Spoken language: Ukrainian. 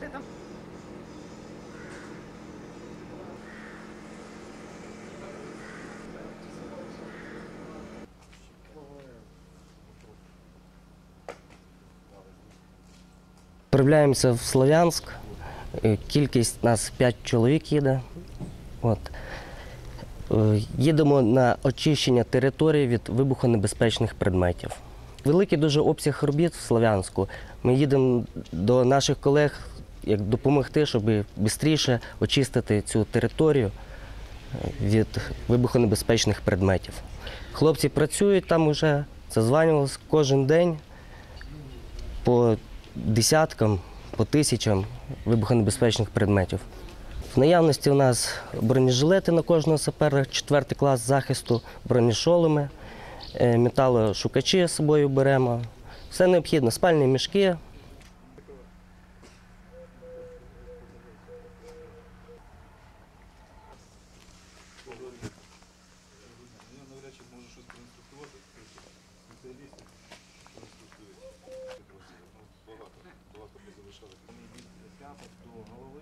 Де там? В Слов'янськ. Е, Кількість нас 5 чоловік їде. От. Е, Їдемо на очищення території від вибухонебезпечних предметів. Великий дуже обсяг робіт в Слов'янську. Ми їдемо до наших колег як допомогти, щоб швидше очистити цю територію е, від вибухонебезпечних предметів. Хлопці працюють там уже, зазванювалися кожен день по десяткам, по тисячам вибухонебезпечних предметів. В наявності у нас бронежилети на кожного сапера, четвертий клас захисту, бронешоломи, е, металошукачі з собою беремо. Все необхідно, спальні мішки. Я навряд чи можу щось проінструктувати, спеціалісти проінструктують. Багато, багато п'яток до голови